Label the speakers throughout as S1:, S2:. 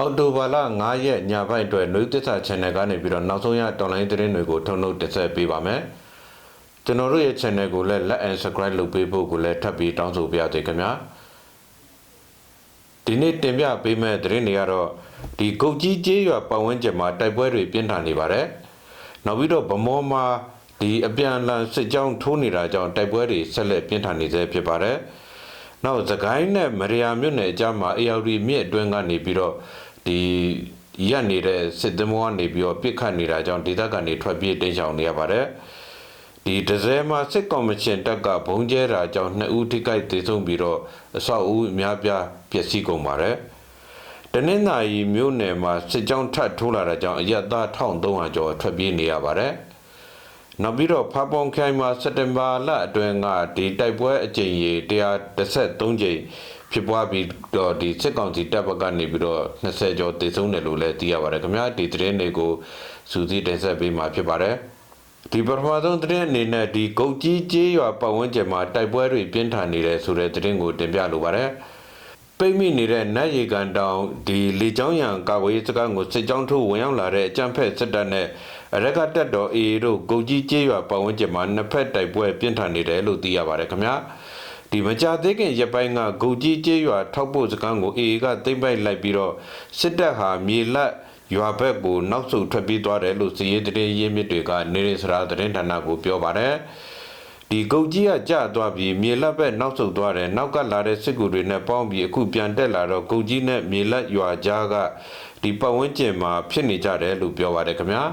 S1: အော်တိုဘာလ9ရက်ညပိုင်းအတွက်နှွေးသစ္စာ channel ကနေပြီးတော့နောက်ဆုံးရတော်လိုင်းသတင်းတွေကိုထုတ်နှုတ်တင်ဆက်ပေးပါမယ်။ကျွန်တော်တို့ရဲ့ channel ကိုလည်း like and subscribe လုပ်ပေးဖို့ကိုလည်းထပ်ပြီးတောင်းဆိုပါရစေခင်ဗျာ။ဒီနေ့တင်ပြပေးမယ့်သတင်းတွေကတော့ဒီကုတ်ကြီးကျေးရွာပတ်ဝန်းကျင်မှာတိုက်ပွဲတွေပြင်းထန်နေပါတယ်။နောက်ပြီးတော့ဗမောမှာဒီအပြန်အလှန်စစ်ကြောင်းထိုးနေတာကြောင့်တိုက်ပွဲတွေဆက်လက်ပြင်းထန်နေသေးဖြစ်ပါတယ်။ နောက်သခိုင်းနဲ့မရယာမြို့နယ်အကြားမှာ ARD မြစ်အတွင်းကနေပြီးတော့ဒီရက်နေတဲ့စစ်သမောကနေပြီးတော့ပြစ်ခတ်နေတာကြောင့်ဒေသခံတွေထွက်ပြေးတိမ်းရှောင်နေရပါတယ်။ဒီဒဇယ်မှာစစ်ကော်မရှင်တပ်ကဘုံကျဲတာကြောင့်နှစ်ဦးထိခိုက်ဒေဆုံးပြီးတော့အဆောက်အဦအများပြားပျက်စီးကုန်ပါတယ်။တနင်္သာရီမြို့နယ်မှာစစ်ကြောင်းထပ်ထိုးလာတာကြောင့်အရက်သား1300ကျော်ထွက်ပြေးနေရပါတယ်။ နောက်ပြီးတော့ဖားပေါင်ခိုင်မှာစက်တင်ဘာလအတွင်းကဒီတိုက်ပွဲအကြိမ်ရေ113ကြိမ်ဖြစ်ပွားပြီးတော့ဒီစစ်ကောင်စီတပ်ဘက်ကနေပြီးတော့20ကျော်တေဆုံးတယ်လို့လည်းသိရပါတယ်ခင်ဗျာဒီသတင်းတွေကိုစူးစီးတင်ဆက်ပေးမှာဖြစ်ပါတယ်ဒီပထမဆုံးသတင်းအနေနဲ့ဒီဂုတ်ကြီးကျေးရွာပတ်ဝန်းကျင်မှာတိုက်ပွဲတွေပြင်းထန်နေတယ်ဆိုတဲ့သတင်းကိုတင်ပြလိုပါတယ်ပိတ်မိနေတဲ့နတ်ရီကန်တောင်ဒီလေချောင်းရံကာဝေးစကန်ကိုစစ်ကြောင်းထိုးဝင်ရောက်လာတဲ့အကြမ်းဖက်စစ်တပ်နဲ့ အရက်ကတက်တော်အေတို့ဂုတ်ကြီးကျေးရွာပတ်ဝန်းကျင်မှာနှစ်ဖက်တိုက်ပွဲပြင်းထန်နေတယ်လို့သိရပါတယ်ခင်ဗျာဒီမကြသေးခင်ရပိုင်းကဂုတ်ကြီးကျေးရွာထောက်ပို့စကန်ကိုအေကသိမ့်ပိုက်လိုက်ပြီးတော့စစ်တပ်ဟာမြေလက်ရွာဘက်ကိုနောက်ဆုတ်ထွက်ပြေးသွားတယ်လို့စီရေးတရေရင်းမြစ်တွေကနေရစရာသတင်းဌာနကိုပြောပါတယ်ဒီကုတ်ကြီးကကြသွားပြီးမြေလက်ဘက်နောက်ဆုတ်သွားတယ်နောက်ကလာတဲ့စစ်ကူတွေနဲ့ပေါင်းပြီးအခုပြန်တက်လာတော့ကုတ်ကြီးနဲ့မြေလက်ရွာကြားကဒီပတ်ဝန်းကျင်မှာဖြစ်နေကြတယ်လို့ပြောပါတယ်ခင်ဗျာ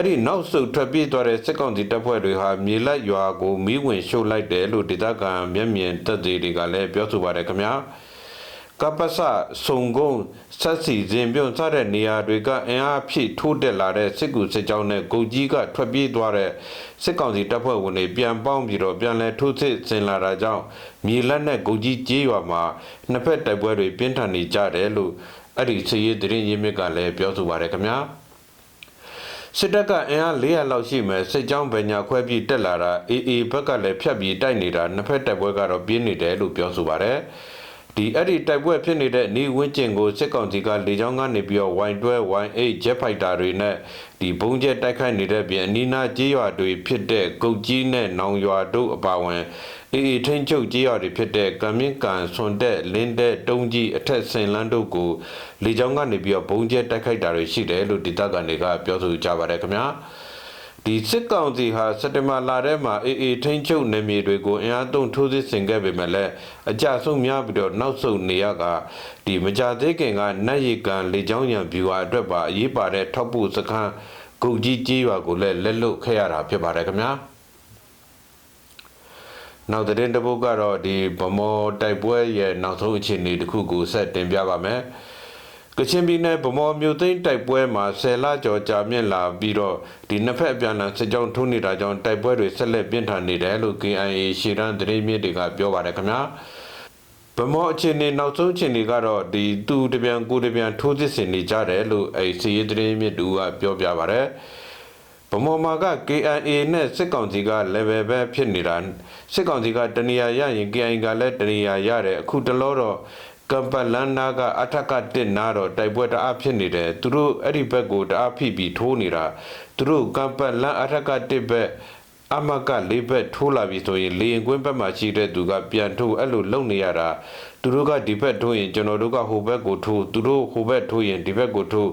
S1: အဲ့ဒီနောက်ဆုတ်ထွက်ပြေးသွားတဲ့စစ်ကောင်စီတပ်ဖွဲ့တွေဟာမြေလက်ရွာကိုမီးဝင်ရှို့လိုက်တယ်လို့ဒေသခံမျက်မြင်သက်သေတွေကလည်းပြောဆိုပါတယ်ခင်ဗျာကပ္ပစစုံကုန်းဆက်စီစဉ်ပြုံစတဲ့နေရာတွေကအင်အားဖြည့်ထိုးတက်လာတဲ့စစ်ကူစစ်ကြောင်းနဲ့ဂုတ်ကြီးကထွက်ပြေးသွားတဲ့စစ်ကောင်စီတပ်ဖွဲ့ဝင်တွေပြန်ပေါင်းပြီးတော့ပြန်လဲထိုးစစ်ဆင်လာတာကြောင့်မြေလက်နဲ့ဂုတ်ကြီးကျေးရွာမှာနှစ်ဖက်တိုက်ပွဲတွေပြင်းထန်နေကြတယ်လို့အဲ့ဒီစည်ရေးသတင်းရင်းမြစ်ကလည်းပြောဆိုပါတယ်ခင်ဗျာ စစ်တပ်ကအင်အား400လောက်ရှိမယ်စစ်ကြောင်းပညာခွဲပြီးတက်လာတာအေအေဘက်ကလည်းဖြတ်ပြီးတိုက်နေတာနှစ်ဖက်တိုက်ပွဲကတော့ပြင်းနေတယ်လို့ပြောဆိုပါတယ် ဒီအဲ့ဒီတိုက်ပွဲဖြစ်နေတဲ့နေဝင်းကျင်ကိုစစ်ကောင်စီကလေကြောင်းကနေပြီးတော့ Y12 Y8 Jet Fighter တွေနဲ့ဒီဘုံကျဲတိုက်ခိုက်နေတဲ့ပြင်အနီးနားကြေးရွာတွေဖြစ်တဲ့ကုတ်ကြီးနဲ့နောင်ရွာတို့အပါအဝင်အေအေထိန်ချုပ်ကြေးရွာတွေဖြစ်တဲ့ကံမြင့်ကန်ဆွန်တက်လင်းတဲ့တုံးကြီးအထက်စင်လန်းတို့ကိုလေကြောင်းကနေပြီးတော့ဘုံကျဲတိုက်ခိုက်တာတွေရှိတယ်လို့ဒေသခံတွေကပြောဆိုကြပါတယ်ခင်ဗျာ ဒီစစ်ကောင်စီဟာစက်တဘာလထဲမှာအေအေထိန်ချုပ်နေမြေတွေကိုအင်အားသုံးထိုးစစ်ဆင်ခဲ့ပေမဲ့လည်းအကြဆုံးများပြီးတော့နောက်ဆုတ်နေရကဒီမကြသေးခင်ကနတ်ရီကန်လေကြောင်းရံဗျူဟာအတွက်ပါအရေးပါတဲ့ထောက်ပို့စခန်းဂုတ်ကြီးကြီးရွာကိုလည်းလက်လွတ်ခဲ့ရတာဖြစ်ပါတယ်ခင်ဗျာနောက်တဲ့တပုတ်ကတော့ဒီဗမောတိုက်ပွဲရဲ့နောက်ဆုံးအခြေအနေတစ်ခုကိုဆက်တင်ပြပါမယ် ကချင်ပြည်နယ်ဗမောမြို့သိမ်းတိုက်ပွဲမှာဆယ်လကျော်ကြာမြင့်လာပြီးတော့ဒီနှစ်ဖက်အပြန်အလှန်စစ်ကြောင်းထိုးနေတာကြောင့်တိုက်ပွဲတွေဆက်လက်ပြင်းထန်နေတယ်လို့ KIA ရှေ့တန်းသတင်းမြစ်တွေကပြောပါတယ်ခင်ဗျာဗမောအခြေအနေနောက်ဆုံးအခြေအနေကတော့ဒီသူတပြန်ကိုတပြန်ထိုးစစ်ဆင်နေကြတယ်လို့အဲစီရေးသတင်းမြစ်တူကပြောပြပါတယ်ဗမောမာက KIA နဲ့စစ်ကောင်စီက level ပဲဖြစ်နေတာစစ်ကောင်စီကတနေရာရရင် KIA ကလည်းတနေရာရတယ်အခုတလောတော့ ကမ်ပလန်နာကအထက်ကတစ်နာတော့တိုက်ပွဲတအားဖြစ်နေတယ်သူတို့အဲ့ဒီဘက်ကိုတအားဖိပြီးထိုးနေတာသူတို့ကမ်ပလန်အထက်ကတစ်ဘက်အမကလေးဘက်ထိုးလာပြီဆိုရင်လေရင်ကွင်းဘက်မှာရှိတဲ့သူကပြန်ထိုးအဲ့လိုလုံနေရတာသူတို့ကဒီဘက်ထိုးရင်ကျွန်တော်တို့ကဟိုဘက်ကိုထိုးသူတို့ဟိုဘက်ထိုးရင်ဒီဘက်ကိုထိုး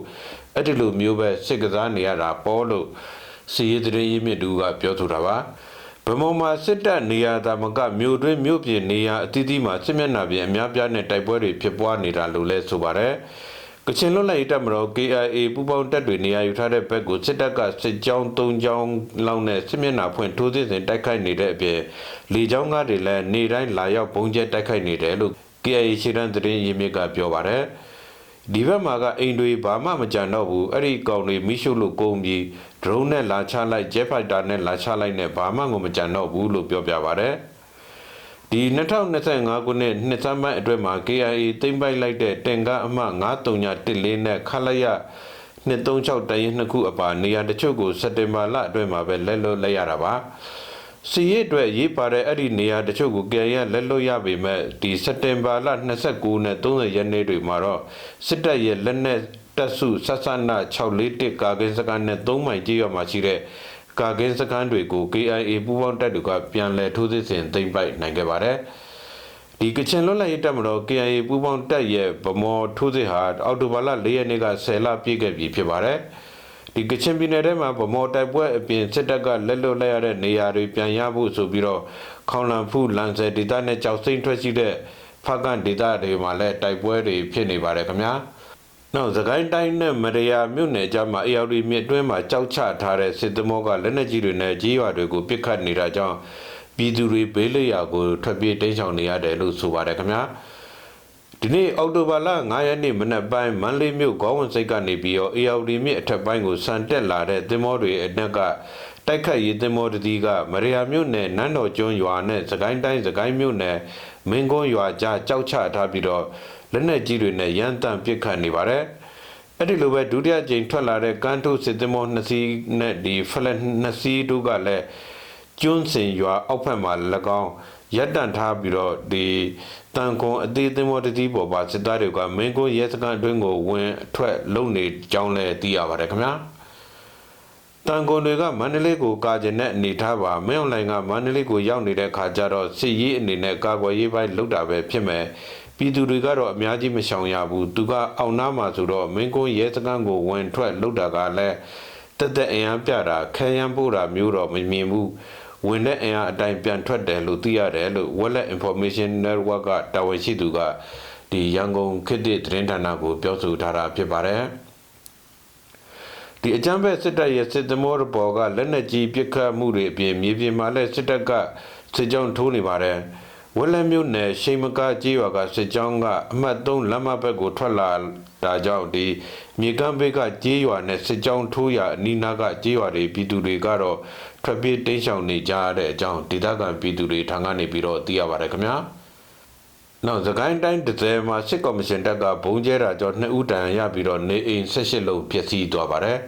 S1: အဲ့ဒီလိုမျိုးပဲစစ်ကစားနေရတာပေါ်လို့စီရေးတရေရင်းမြစ်တူကပြောဆိုတာပါ ဗမောမှာစစ်တပ်နေရာသာမကမြို့တွင်းမြို့ပြင်နေရာအသီးသီးမှာစစ်မျက်နှာပြင်အများပြားနဲ့တိုက်ပွဲတွေဖြစ်ပွားနေတာလို့လည်းဆိုပါတယ်ကချင်လွတ်လပ်ရေးတပ်မတော် KIA ပူးပေါင်းတပ်တွေနေရာယူထားတဲ့ဘက်ကိုစစ်တပ်ကစစ်ကြောင်း၃ကြောင်းလောက်နဲ့စစ်မျက်နှာဖွင့်ထိုးစစ်ဆင်တိုက်ခိုက်နေတဲ့အပြင်လေကြောင်းကားတွေလည်းနေတိုင်းလာရောက်ပုံကျဲတိုက်ခိုက်နေတယ်လို့ KIA ရှေ့တန်းသတင်းရင်းမြစ်ကပြောပါတယ် ဒီဘက်မှာကအိမ်တွေဘာမှမကြံတော့ဘူးအဲ့ဒီကောင်တွေမိရှုလို့ကုန်ပြီး drone နဲ့လာချလိုက် jet fighter နဲ့လာချလိုက်နဲ့ဘာမှကိုမကြံတော့ဘူးလို့ပြောပြပါဗျ။ဒီ2025ခုနှစ်နှစ်စမ်းပိုင်းအတွင်းမှာ KIA သိမ်းပိုက်လိုက်တဲ့တင်ကားအမှ9314နဲ့ခလရ236တရင်နှစ်ခုအပါနေရာတချို့ကိုစက်တင်ဘာလအတွင်းမှာပဲလက်လွတ်လိုက်ရတာပါ။ စီရစ်အတွက်ရေးပါတဲ့အဲ့ဒီနေရာတချို့ကိုကြံရလက်လွတ်ရပေမဲ့ဒီစက်တင်ဘာလ29နဲ့30ရက်နေ့တွေမှာတော့စစ်တပ်ရဲ့လက်နက်တပ်စုဆက်ဆန641ကာကင်းစကန်နဲ့3မိုင်ကြေးရွာမှာရှိတဲ့ကာကင်းစကန်တွေကို KIA ပူးပေါင်းတပ်တွေကပြန်လည်ထိုးစစ်ဆင်သိမ်းပိုက်နိုင်ခဲ့ပါတယ်။ဒီကချင်လွတ်လပ်ရေးတပ်မတော် KIA ပူးပေါင်းတပ်ရဲ့ဗမော်ထိုးစစ်ဟာအောက်တိုဘာလ4ရက်နေ့က10လပြည့်ခဲ့ပြီဖြစ်ပါတယ်။ ဒီကချင်ပြည်နယ်ထဲမှာဗမော်တိုက်ပွဲအပြင်စစ်တပ်ကလက်လွတ်လိုက်ရတဲ့နေရာတွေပြန်ရဖို့ဆိုပြီးတော့ခေါင်လန်ဖူးလန်ဆယ်ဒေသနဲ့ကြောက်စိမ့်ထွက်ရှိတဲ့ဖာကန်ဒေသတွေမှာလည်းတိုက်ပွဲတွေဖြစ်နေပါတယ်ခင်ဗျာနောက်သခိုင်းတိုင်းနဲ့မရယာမြို့နယ်ကြားမှာအေယာရီမြစ်တွင်းမှာကြောက်ချထားတဲ့စစ်သမောကလက်နက်ကြီးတွေနဲ့ကြီးရွာတွေကိုပစ်ခတ်နေတာကြောင့်ပြည်သူတွေဘေးလွတ်ရာကိုထွက်ပြေးတိမ်းရှောင်နေရတယ်လို့ဆိုပါတယ်ခင်ဗျာ ဒီနေ့အောက်တိုဘာလ9ရက်နေ့မနက်ပိုင်းမန္တလေးမြို့ခေါဝင်စိတ်ကနေပြီးတော့ ARD မြစ်အထက်ပိုင်းကိုဆန်တက်လာတဲ့သင်္ဘောတွေအနက်ကတိုက်ခတ်ရေးသင်္ဘောတစ်စီးကမရယာမြို့နယ်နန်းတော်ကျွန်းရွာနဲ့စကိုင်းတိုင်းစကိုင်းမြို့နယ်မင်းကုန်းရွာကြားကြောက်ချထားပြီးတော့လက်နက်ကြီးတွေနဲ့ရန်တမ်းပစ်ခတ်နေပါတယ်။အဲ့ဒီလိုပဲဒုတိယကြိမ်ထွက်လာတဲ့ကန်ထုစစ်သင်္ဘောနှစ်စီးနဲ့ဒီဖလက်နှစ်စီးတို့ကလည်း ကျွန်းစင်ရွာအောက်ဖက်မှာ၎င်းရပ်တန့်ထားပြီးတော့ဒီတန်ကွန်အသေးသင်္ဘောတစ်စီးပေါ်ပါစစ်သားတွေကမင်းကွန်းရဲစခန်းအတွင်းကိုဝင်အထွက်လုံနေကြောင်းလည်းသိရပါတယ်ခင်ဗျာတန်ကွန်တွေကမန္တလေးကိုကာကျင်တဲ့အနေထားပါမင်းအွန်လိုင်းကမန္တလေးကိုရောက်နေတဲ့ခါကျတော့စစ်ရေးအနေနဲ့ကာကွယ်ရေးပိုင်းလုပ်တာပဲဖြစ်မယ်ပြည်သူတွေကတော့အများကြီးမရှောင်ရဘူးသူကအောက်နားမှာဆိုတော့မင်းကွန်းရဲစခန်းကိုဝင်ထွက်လုပ်တာကလည်းတက်တဲ့အင်အားပြတာခဲယမ်းပို့တာမျိုးတော့မမြင်ဘူး ဝင်တဲ့အင်အားအတိုင်းပြန်ထွက်တယ်လို့သိရတယ်လို့ Wallet Information Network ကတာဝန်ရှိသူကဒီရန်ကုန်ခေတ်သစ်သတင်းဌာနကိုပြောဆိုထားတာဖြစ်ပါတယ်ဒီအကြမ်းဖက်စစ်တပ်ရဲ့စစ်သမောဘော်ကလက်နက်ကြီးပစ်ခတ်မှုတွေအပြင်မြေပြင်မှာလည်းစစ်တပ်ကစစ်ကြောင်းထိုးနေပါတယ်ဝက်လက်မြို့နယ်ရှိမကားကြီးရွာကစစ်ကြောင်းကအမှတ်3လမ်းမဘက်ကိုထွက်လာတာကြောင့်ဒီမြေကမ်းဘေးကကြီးရွာနဲ့စစ်ကြောင်းထိုးရအနီးနားကကြီးရွာတွေပြည်သူတွေကတော့ ထွက်ပြေးတိမ်းရှောင်နေကြရတဲ့အကြောင်းဒေသခံပြည်သူတွေထံကနေပြီးတော့သိရပါတယ်ခင်ဗျာနောက်သခိုင်းတိုင်းဒဇယ်မှာစစ်ကော်မရှင်တပ်ကဘုံကျဲတာကြောင့်နှစ်ဦးတန်ရပြီးတော့နေအိမ်၁၈လုံးဖြစ်စီသွားပါတယ်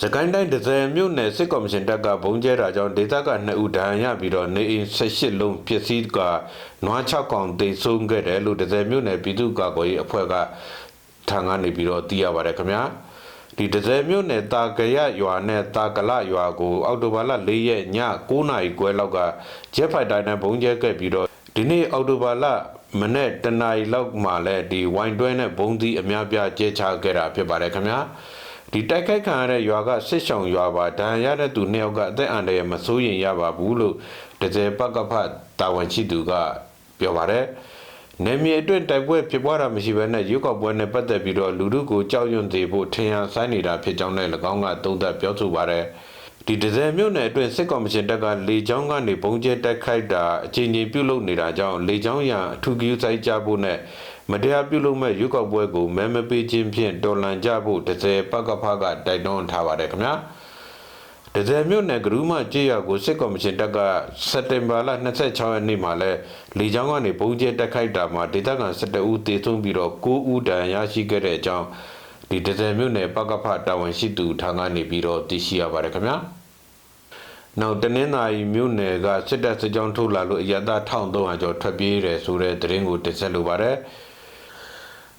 S1: စကိုင်းတိုင်းဒဇယ်မြို့နယ်စစ်ကော်မရှင်တပ်ကဘုံကျဲတာကြောင့်ဒေသက2ဦးဒဏ်ရာရပြီးတော့နေအိမ်18လုံးဖြစ်စီကနွား6កောင်တိတ်ဆုံးခဲ့တယ်လို့ဒဇယ်မြို့နယ်ပြည်သူ့ကာကွယ်ရေးအဖွဲ့ကထံကနေပြီးတော့သိရပါတယ်ခင်ဗျာ ဒီဒဇယ်မြို့နယ်တာကရရွာနဲ့တာကလရွာကို အောက်တိုဘာလ၄ရက်ည9နာရီခွဲလောက်ကဂျက်ဖိုက်တာနဲ့ဘုံကျဲခဲ့ပြီးတော့ဒီနေ့အောက်တိုဘာလမနေ့တနာရီလောက်မှလည်းဒီဝိုင်တွဲနဲ့ဘုံသီးအများပြားကျဲချခဲ့တာဖြစ်ပါတယ်ခင်ဗျာဒီတိုက်ခိုက်ခံရတဲ့ရွာကစစ်ဆောင်ရွာပါဒဏ်ရာရတဲ့သူနှစ်ယောက်ကအသက်အန္တရာယ်မစိုးရင်ရပါဘူးလို့တကြဲပကဖတာဝန်ရှိသူကပြောပါတယ် နေမြေအတွင်းတိုက်ပွဲဖြစ်ပွားတာမရှိဘဲနဲ့ရုပ်ောက်ပွဲနဲ့ပတ်သက်ပြီးတော့လူတို့ကိုကြောက်ရွံ့စေဖို့ထင်ရဆိုင်နေတာဖြစ်ကြောင်းနဲ့၎င်းကသုံးသပ်ပြောဆိုပါတယ်ဒီဒဇယ်မြို့နယ်အတွင်းစစ်ကောင်မရှင်တပ်ကလေကြောင်းကနေဘုံကျဲတိုက်ခိုက်တာအချိန်ချင်းပြုတ်လုနေတာကြောင့်လေကြောင်းရန်အထူးကြီးဆိုင်ကြဖို့နဲ့မတရားပြုလုပ်မဲ့ရွေးကောက်ပွဲကိုမဲမပေးခြင်းဖြင့်တော်လန်ကြဖို့ဒဇယ်ပကဖကတိုက်တွန်းထားပါတယ်ခင်ဗျာ ဒဇယ်မြို့နယ်ဂရုမကြေးရွာကိုစစ်ကော်မရှင်တပ်ကစက်တင်ဘာလ26ရက်နေ့မှာလဲလေကြောင်းကနေပုံကျဲတက်ခိုက်တာမှာဒေသခံ17ဦးသေဆုံးပြီးတော့9ဦးဒဏ်ရာရရှိခဲ့တဲ့အကြောင်းဒီဒဇယ်မြို့နယ်ပကဖတာဝန်ရှိသူထံကနေပြီးတော့သိရှိရပါတယ်ခင်ဗျာနောက်တနင်္သာရီမြို့နယ်ကစစ်တပ်စစ်ကြောင်းထုတ်လာလို့အရသာ1300ကျော်ထွက်ပြေးတယ်ဆိုတဲ့သတင်းကိုတင်ဆက်လိုပါတယ်။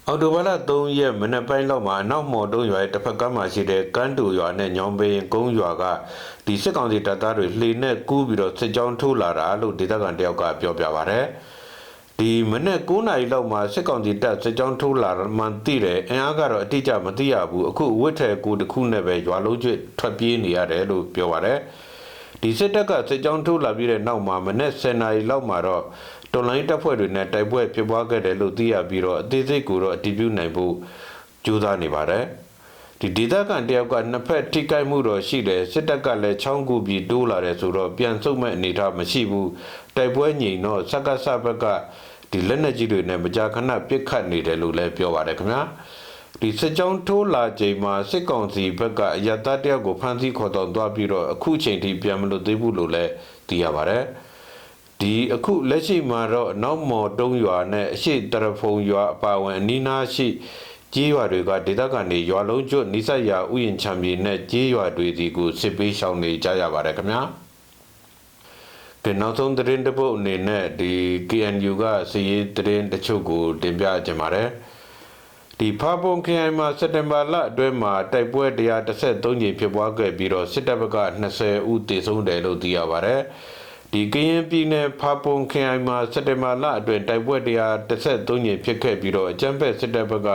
S1: အော်တိုဘာလ3ရက်မနက်ပိုင်းလောက်မှာအနောက်မော်တုံးရွာရဲ့တစ်ဖက်ကမ်းမှာရှိတဲ့ကန်းတူရွာနဲ့ညောင်ပင်ကုန်းရွာကဒီစစ်ကောင်စီတပ်သားတွေလှေနဲ့ကူးပြီးတော့စစ်ကြောင်းထိုးလာတာလို့ဒေသခံတယောက်ကပြောပြပါဗျ။ဒီမနေ့9နာရီလောက်မှာစစ်ကောင်စီတပ်စစ်ကြောင်းထိုးလာမှန်သိတယ်အင်အားကတော့အတိအကျမသိရဘူးအခုဝစ်ထဲကိုတစ်ခုနဲ့ပဲရွာလုံးကျွတ်ထွက်ပြေးနေရတယ်လို့ပြောပါတယ်ဒီစစ်တပ်ကစစ်ကြောင်းထိုးလာပြီးတဲ့နောက်မှာမနေ့10နာရီလောက်မှာတော့ တော်လိုင်းတပ်ဖွဲ့တွေနဲ့တိုက်ပွဲဖြစ်ပွားခဲ့တယ်လို့သိရပြီးတော့အသေးစိတ်ကိုတော့အတည်ပြုနိုင်ဖို့ကြိုးစားနေပါတယ်ဒီဒေသခံတယောက်ကနှစ်ဖက်ထိကိုက်မှုတော့ရှိတယ်စစ်တပ်ကလည်းချောင်းကူပြီးတိုးလာတယ်ဆိုတော့ပြန်ဆုတ်မဲ့အနေထားမရှိဘူးတိုက်ပွဲငြိမ်တော့စက္ကစဘက်ကဒီလက်နက်ကြီးတွေနဲ့မကြာခဏပစ်ခတ်နေတယ်လို့လည်းပြောပါတယ်ခင်ဗျာဒီစစ်ကြောင်းထိုးလာချိန်မှာစစ်ကောင်စီဘက်ကအယက်သားတယောက်ကိုဖမ်းဆီးခေါ်တော်သွားပြီးတော့အခုချိန်ထိပြန်မလို့သေးဘူးလို့လည်းသိရပါတယ်။ ဒီအခုလက်ရှိမှာတော့နောက်မော်တုံးရွာနဲ့အရှိတရဖုံရွာအပါဝင်အနီးနားရှိကြေးရွာတွေကဒေသခံတွေရွာလုံးကျွတ်နိဆက်ရာဥယျင်ချံပြည်နဲ့ကြေးရွာတွေစီကိုစစ်ပေးရှောင်နေကြရပါတယ်ခင်ဗျာကဲနောက်ဆုံးသတင်းတစ်ပုဒ်အနေနဲ့ဒီ KNU ကစီရေးသတင်းတချို့ကိုတင်ပြကြပါမယ်ဒီဖာပုံခရိုင်မှာစက်တင်ဘာလအတွင်းမှာတိုက်ပွဲ133ကြိမ်ဖြစ်ပွားခဲ့ပြီးတော့စစ်တပ်ဘက်က20ဦးသေဆုံးတယ်လို့သိရပါတယ် ဒီကရင်ပြည်နယ်ဖာပုံခရိုင်မှာစက်တင်ဘာလအတွင်းတိုက်ပွဲ133ကြိမ်ဖြစ်ခဲ့ပြီးတော့အကြမ်းဖက်စစ်တပ်ဘက်က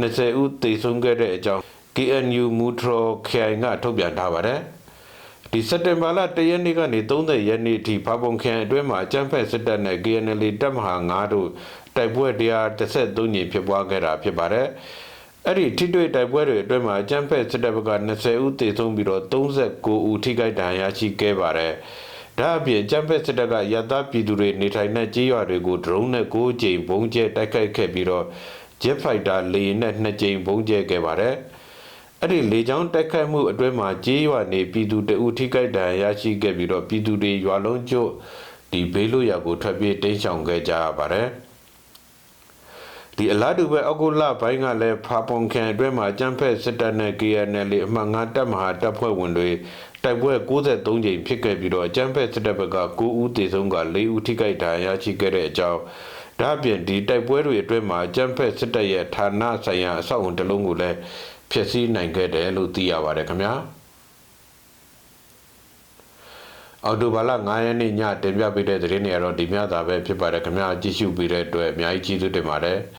S1: 20ဦးသေဆုံးခဲ့တဲ့အကြောင်း KNU မူထရခရိုင်ကထုတ်ပြန်ထားပါတယ်ဒီစက်တင်ဘာလ1ရက်နေ့ကနေ30ရက်နေ့အထိဖာပုံခရိုင်အတွင်းမှာအကြမ်းဖက်စစ်တပ်နဲ့ KNL တပ်မဟာ9တို့တိုက်ပွဲ133ကြိမ်ဖြစ်ပွားခဲ့တာဖြစ်ပါတယ်အဲ့ဒီထိတွေ့တိုက်ပွဲတွေအတွင်းမှာအကြမ်းဖက်စစ်တပ်ဘက်က20ဦးသေဆုံးပြီးတော့39ဦးထိခိုက်ဒဏ်ရာရရှိခဲ့ပါတယ်။ ဒါအပြင်အကြမ်းဖက်စစ်တပ်ကရသပြည်သူတွေနေထိုင်တဲ့ကြေးရွာတွေကိုဒရုန်းနဲ့9ကြိမ်ဘုံကျဲတိုက်ခိုက်ခဲ့ပြီးတော့ Jet Fighter လေယာဉ်နဲ့2ကြိမ်ဘုံကျဲခဲ့ပါတယ်။အဲ့ဒီလေကြောင်းတိုက်ခိုက်မှုအတွင်းမှာကြေးရွာနေပြည်သူတအုပ်ထိခိုက်ဒဏ်ရာရရှိခဲ့ပြီးတော့ပြည်သူတွေရွာလုံးကျွတ်ဒီဘေးလွတ်ရာကိုထွက်ပြေးတိမ်းရှောင်ခဲ့ကြရပါတယ်။ဒီအလားတူပဲအောက်တိုလာဘိုင်းကလည်းဖာပွန်ခန်အတွင်းမှာကျန်းဖက်စစ်တပ်နဲ့ KNL အမှတ်9တပ်မဟာတပ်ဖွဲ့ဝင်တွေ တိုက်ပွဲ63ကြိမ်ဖြစ်ခဲ့ပြီးတော့ကျန်းဖက်စစ်တပ်ဘက်က9ဦးသေဆုံးက4ဦးထိခိုက်ဒဏ်ရာရရှိခဲ့တဲ့အကြောင်းဒါအပြင်ဒီတိုက်ပွဲတွေအတွင်းမှာကျန်းဖက်စစ်တပ်ရဲ့ဌာနဆိုင်ရာအဆောက်အုံတစ်လုံးကိုလည်းဖျက်ဆီးနိုင်ခဲ့တယ်လို့သိရပါတယ်ခင်ဗျာအော်တိုဘာလ9ရက်နေ့ညတင်ပြပေးတဲ့သတင်းတွေကတော့ဒီများသာပဲဖြစ်ပါတယ်ခင်ဗျာကြည့်ရှုပေးတဲ့အတွက်အများကြီးကျေးဇူးတင်ပါတယ်